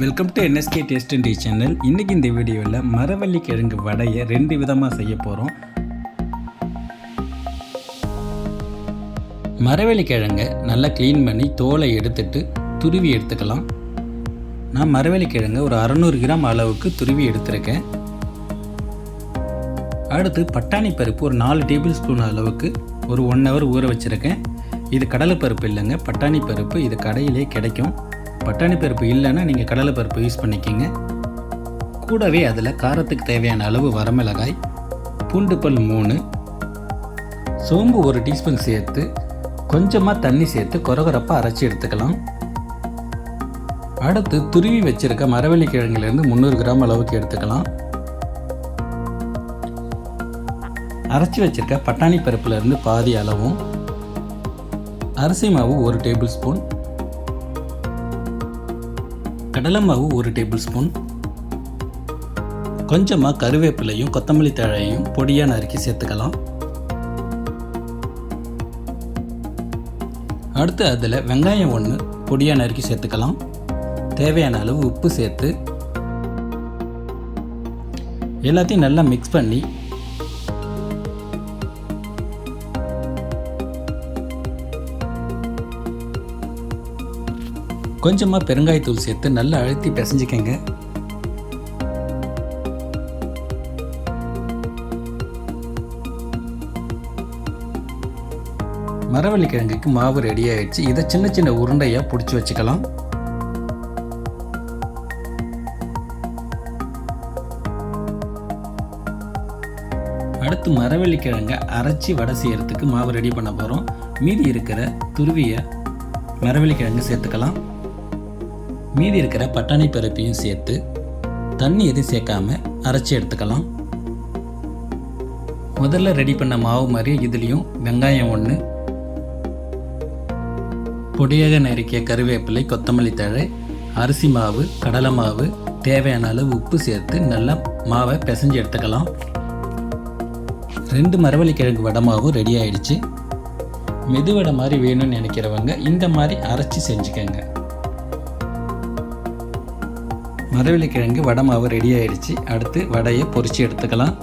Welcome to NSK taste and tea channel இன்றைக்கி இந்த வீடியோவில் மரவள்ளி கிழங்கு வடையை ரெண்டு விதமாக செய்ய போகிறோம் மரவள்ளி கிழங்கை நல்லா க்ளீன் பண்ணி தோலை எடுத்துட்டு துருவி எடுத்துக்கலாம். நான் மரவள்ளி கிழங்கை ஒரு அறநூறு கிராம் அளவுக்கு துருவி எடுத்திருக்கேன். அடுத்து பட்டாணி பருப்பு ஒரு நாலு டேபிள் ஸ்பூன் அளவுக்கு ஒரு ஒன் ஹவர் ஊற வச்சுருக்கேன். இது கடலைப்பருப்பு இல்லைங்க பட்டாணி பருப்பு இது கடையிலே கிடைக்கும். பட்டாணி பருப்பு இல்லைன்னா நீங்கள் கடலை பருப்பு யூஸ் பண்ணிக்கிங்க. கூடவே அதில் காரத்துக்கு தேவையான அளவு வரமிளகாய் பூண்டு பல் மூணு சோம்பு ஒரு டீஸ்பூன் சேர்த்து கொஞ்சமாக தண்ணி சேர்த்து கொரகொரப்பாக அரைச்சி எடுத்துக்கலாம். அடுத்து துருவி வச்சிருக்க மரவள்ளி கிழங்குலேருந்து முந்நூறு கிராம் அளவுக்கு எடுத்துக்கலாம். அரைச்சி வச்சிருக்க பட்டாணி பருப்புலேருந்து பாதி அளவும் அரிசி மாவு ஒரு டேபிள் ஸ்பூன் கடலை மாவு ஒரு டேபிள் ஸ்பூன். கொஞ்சமாக கருவேப்பிலையும் கொத்தமல்லி தழையும் பொடியாக நறுக்கி சேர்த்துக்கலாம். அடுத்து அதில் வெங்காயம் ஒன்று பொடியாக நறுக்கி சேர்த்துக்கலாம். தேவையான அளவு உப்பு சேர்த்து எல்லாத்தையும் நல்லா மிக்ஸ் பண்ணி கொஞ்சமாக பெருங்காயத்தூள் சேர்த்து நல்லா அழுத்தி பிசைஞ்சிக்கங்க. மரவள்ளி கிழங்குக்கு மாவு ரெடி ஆயிடுச்சு. இதை சின்ன சின்ன உருண்டையாக பிடிச்சி வச்சுக்கலாம். அடுத்து மரவள்ளி கிழங்கை அரைச்சி வடை செய்யறதுக்கு மாவு ரெடி பண்ண போகிறோம் மீதி இருக்கிற துருவியை மரவள்ளி கிழங்கு சேர்த்துக்கலாம். மீதி இருக்கிற பட்டாணி பருப்பையும் சேர்த்து தண்ணி எதுவும் சேர்க்காம அரைச்சி எடுத்துக்கலாம். முதல்ல ரெடி பண்ண மாவு மாதிரி இதுலேயும் வெங்காயம் ஒன்று பொடியாக நறுக்கிய கருவேப்பிலை கொத்தமல்லி தழை அரிசி மாவு கடலை மாவு தேவையான அளவு உப்பு சேர்த்து நல்லா மாவை பிசைஞ்சு எடுத்துக்கலாம். ரெண்டு மரவள்ளி கிழங்கு வடை மாவும் ரெடி ஆயிடுச்சு. மெதுவடை மாதிரி வேணும்னு நினைக்கிறவங்க இந்த மாதிரி அரைச்சி செஞ்சுக்கோங்க. மரவள்ளி கிழங்கு வடை மாவு ரெடி ஆயிடுச்சு. அடுத்து வடையை பொறிச்சு எடுத்துக்கலாம்.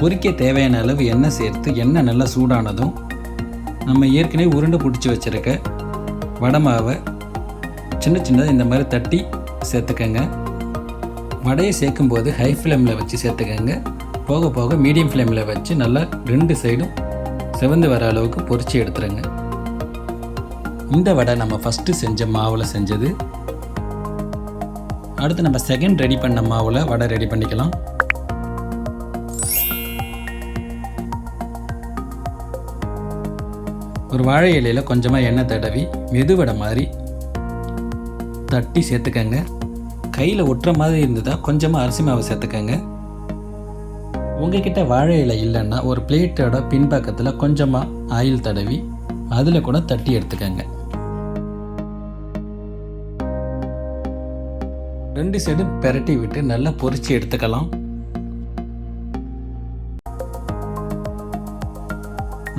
பொரிக்க தேவையான அளவு எண்ணெய் சேர்த்து எண்ணெய் நல்லா சூடானதும் நம்ம ஏற்கனவே உருண்டை பிடிச்சி வச்சுருக்க வடை மாவை சின்ன சின்னதாக இந்த மாதிரி தட்டி சேர்த்துக்கங்க. வடையை சேர்க்கும்போது ஹை ஃப்ளேமில் வச்சு சேர்த்துக்கங்க. போக போக மீடியம் ஃப்ளேமில் வச்சு நல்லா ரெண்டு சைடும் செவந்து வர அளவுக்கு பொரிச்சு எடுத்துருங்க. இந்த வடை நம்ம ஃபஸ்ட்டு செஞ்ச மாவில் செஞ்சது அடுத்து நம்ம செகண்ட் ரெடி பண்ண மாவில் வடை ரெடி பண்ணிக்கலாம். ஒரு வாழை இலையில் கொஞ்சமாக எண்ணெய் தடவி மெதுவடை மாதிரி தட்டி சேர்த்துக்கங்க. கையில் ஒட்டுற மாதிரி இருந்ததா கொஞ்சமாக அரிசி மாவு சேர்த்துக்கங்க. உங்ககிட்ட வாழை இலை இல்லைன்னா ஒரு பிளேட்டோட பின்பக்கத்தில் கொஞ்சமாக ஆயில் தடவி அதில் கூட தட்டி எடுத்துக்கங்க. ரெண்டு சைடும் பெரட்டி விட்டு நல்லா பொறிச்சு எடுத்துக்கலாம்.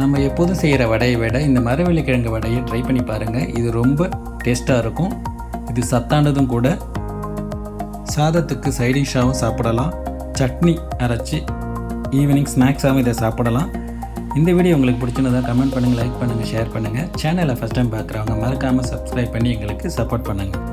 நம்ம எப்போதும் செய்கிற வடையை விட இந்த மரவள்ளிக்கிழங்கு வடையை ட்ரை பண்ணி பாருங்கள் இது ரொம்ப டேஸ்ட்டாக இருக்கும். இது சத்தானதும் கூட. சாதத்துக்கு சைடிஷாகவும் சாப்பிடலாம். சட்னி அரைச்சி ஈவினிங் ஸ்நாக்ஸாகவும் இதை சாப்பிடலாம். இந்த வீடியோ உங்களுக்கு பிடிச்சிருந்தா கமெண்ட் பண்ணுங்கள் லைக் பண்ணுங்கள் ஷேர் பண்ணுங்கள் சேனலை ஃபஸ்ட் டைம் பார்க்குறவங்க மறக்காமல் சப்ஸ்கிரைப் பண்ணி எங்களுக்கு சப்போர்ட் பண்ணுங்கள்